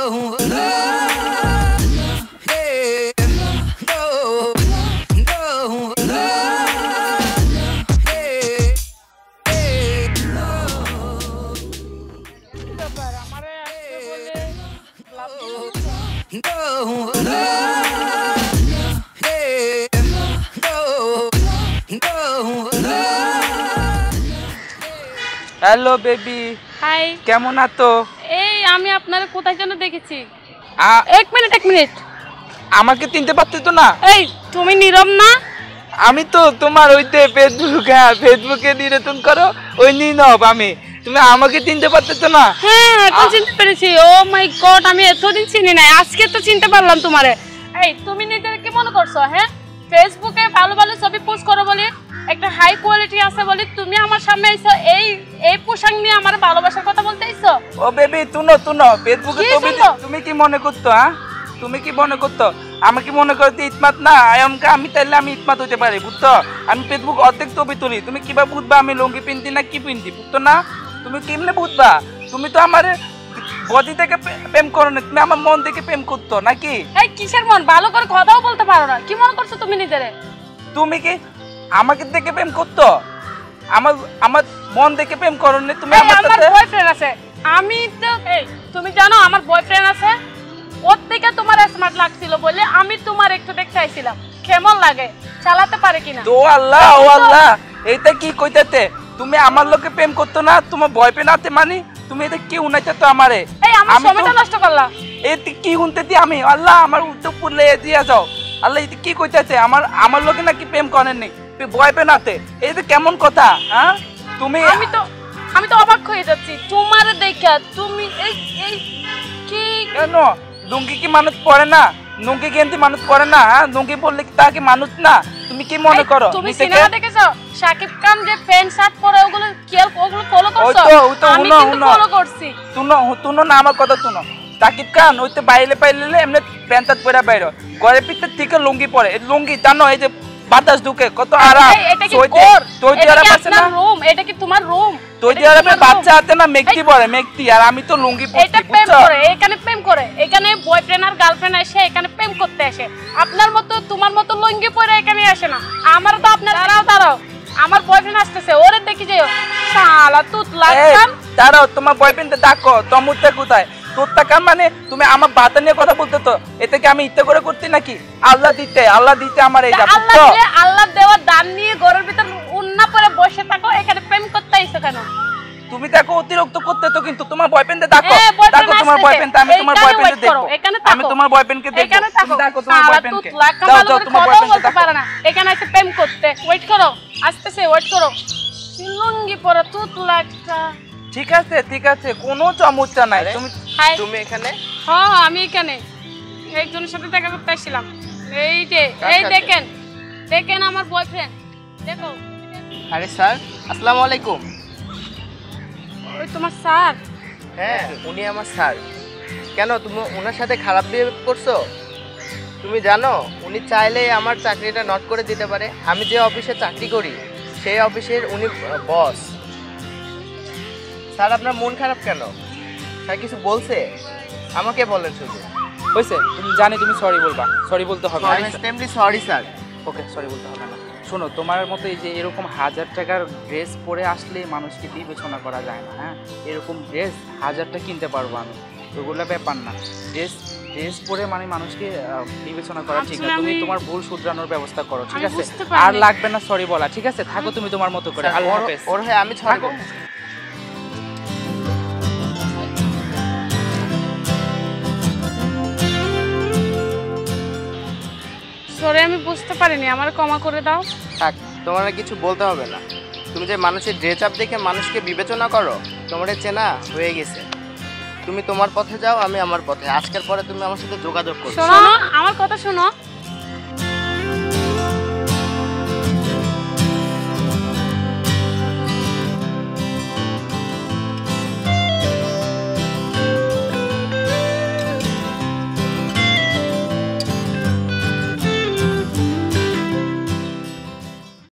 no, no, yeah, no, no, yeah, yeah, no, no, yeah, no, no, no. Hello baby hi কেমন আছো আমি আপনার কোথায় যেন দেখেছি। এক মিনিট এক মিনিট। আমাকে চিনতে পারছ তো না? এই তুমি নীরব না? আমি তো তোমার ওইতে ফেসবুক হ্যাঁ ফেসবুকে নির্বাচন করো ওই নীনব আমি। তুমি আমাকে চিনতে পারতেছো না? হ্যাঁ এখন চিনতে পেরেছি। ও মাই গড আমি এতদিন চিনি নাই আজকে তো চিনতে পারলাম তোমারে। এই তুমি নিজের কি মনে করছ হ্যাঁ? ফেসবুকে ভালো ভালো ছবি পোস্ট করো বলি একটা হাই কোয়ালিটি আছে বলি তুমি আমার সামনে আইছো এই এই পোশাক নিয়ে আমার ভালোবাসার কথা বলতে আইছো? ও বেবি তুনো তুনো ফেসবুকে তুমি? তুমি কি মনে করতো হ্যাঁ? তুমি কি মনে করতো? আমি কি মনে করতে ইতমাত না আয়মকে আমি তাইলে আমি ইতমাত হতে পারি বুঝছ আমি ফেসবুক অর্ধেক ছবি তুলি তুমি কিবা বুঝবা আমি লুঙ্গি পিনতি না কি পিনতি বুঝতো না? তুমি কেমনে বুঝবা? তুমি তো আমার বডি থেকে প্রেম করো না তুমি আমার মন থেকে প্রেম করতো নাকি? এই কিসের মন? ভালো করে কথাও বলতে পারো না। কি মনে করছ তুমি নিজেরে? তুমি কি আমাকে দেখে প্রেম করতো? আমার আমার মন দেখে প্রেম করো না তুমি আমার আমার বয়ফ্রেন্ড আছে। আমি তো এই তুমি জানো আমার বয়ফ্রেন্ড আছে? ওর থেকে তোমার স্মার্ট লাগছিল বলে আমি তোমার একটু দেখতে আইছিলাম। কেমন লাগে? চালাতে পারে কিনা? তো আল্লাহ ও আল্লাহ এইটা কি কইতাতে তুমি আমার লোকে প্রেম করতো না তোমার বয়ফ্রেন্ড আছে মানে? তুমি এটা কি উনাইতে তো আমারে? এই আমার আমি তো- সময়টা নষ্ট করলা। এতে কি শুনতে দি আমি? আল্লাহ আমার উত্তর পুরলে দিয়া যাও। আল্লাহ এটা কি কইতাছে? আমার আমার লোকে নাকি প্রেম করেন নি বয়ফ্রেন্ড আছে এটা কেমন কথা হ্যাঁ? তুমি আমি তো আমি তো অবাক হয়ে যাচ্ছি। তোমার দেখা তুমি এই এই কি কেন? লুঙ্গি কি মানুষ পড়ে না? লুঙ্গি গেন্দি মানুষ পড়ে না হ্যাঁ? লুঙ্গি পরলে কি তা কি মানুষ না? তুমি কি মনে করো? তুমি? সিনেমা দেখেছ? সাকিব খান যে প্যান্ট শার্ট পরে ওগুলো কি ওগুলো ফলো করছ? আমি কিন্তু ফলো করছি। তুনো তুনো না আমার কথা তুনো সাকিব খান ওই তো বাইরে পাইলে এমনি প্যান্ট পরে বাইরে। গরে পিতে থেকে লুঙ্গি পরে। এই লুঙ্গি জানো এই যে বাতাস ঢুকে কত আরাম। এটা কি তোর তোর রুম এটা কি তোমার রুম সৌদি আরবে বাচ্চা হাতে না পরে আর আমি তো লুঙ্গি পরছি এটা প্রেম করে এখানে প্রেম করে। এখানে বয়ফ্রেন্ড আর গার্লফ্রেন্ড এখানে প্রেম করতে আসে। আপনার মতো তোমার মতো লুঙ্গি পরে এখানে আসে না। আমার তো আপনার দাঁড়াও দাঁড়াও। আমার বয়ফ্রেন্ড আসতেছে ওরে দেখি যে শালা তুত লাগতাম দাঁড়াও তোমার বয়ফ্রেন্ড তমুরটা কোথায়? তোর মানে তুমি আমার বাতা নিয়ে কথা বলতে তো এতে কি আমি ইচ্ছে করে করতে নাকি? আল্লাহ দিতে আল্লাহ দিতে আমার এই আল্লাহ বুঝছ? দিলে আল্লাহ দেওয়া দান নিয়ে কেন? তুমি দেখো অতিরিক্ত করতে তো কিন্তু তোমার বয়ফ্রেন্ড boyfriend ডাকো তোমার বয়ফ্রেন্ড আমি তোমার বয়ফ্রেন্ড এখানে আমি তোমার বয়ফ্রেন্ডকে দেখব। এখানে থাকো। তুমি ডাকো তোমার বয়ফ্রেন্ডকে যাও করে তোমার বয়ফ্রেন্ডকে ডাকো পারে না। এখানে এসে প্রেম করতে। ওয়েট করো আসতেছে ওয়েট করো। লুঙ্গি পরে ঠিক আছে ঠিক আছে কোনো সমস্যা নাই। তুমি তুমি এখানে? হ্যাঁ আমি এখানে। একজনের সাথে দেখা করতে আসছিলাম। এই যে এই দেখেন দেখেন আমার বয়ফ্রেন্ড দেখো। আরে স্যার আসসালামু আলাইকুম। ওই তোমার স্যার। হ্যাঁ উনি আমার স্যার। কেন তুমি ওনার সাথে খারাপ বিহেভ করছ? তুমি জানো উনি চাইলে আমার চাকরিটা নট করে দিতে পারে। আমি যে অফিসে চাকরি করি সেই অফিসের উনি বস স্যার আপনার মন খারাপ কেন? স্যার কিছু বলছে? আমাকে বলেন শুধু। হয়েছে তুমি জানি তুমি সরি বলবা। সরি বলতে হবে I am sorry sir. Okay sorry বলতে হবে না। শোনো তোমার মতো এই যে এরকম হাজার টাকার ড্রেস পরে আসলে মানুষকে বিবেচনা করা যায় না হ্যাঁ? এরকম ড্রেস হাজারটা কিনতে পারব আমি ওগুলো ব্যাপার না। ড্রেস ড্রেস পরে মানে মানুষকে বিবেচনা করা ঠিক না। তুমি তোমার ভুল শুধরানোর ব্যবস্থা করো ঠিক আছে? আর লাগবে না সরি বলা ঠিক আছে? থাকো তুমি তোমার মতো করে। আল্লাহ হাফেজ। ওর হ্যাঁ আমি ছাড়বো। থাকো। আমি বুঝতে পারিনি আমার ক্ষমা করে দাও। থাক তোমার আর কিছু বলতে হবে না। তুমি যে মানুষের ড্রেস আপ দেখে মানুষকে বিবেচনা করো তোমার চেনা হয়ে গেছে। তুমি তোমার পথে যাও আমি আমার পথে। আজকের পরে তুমি আমার সাথে যোগাযোগ করো। শোনো আমার কথা শোনো।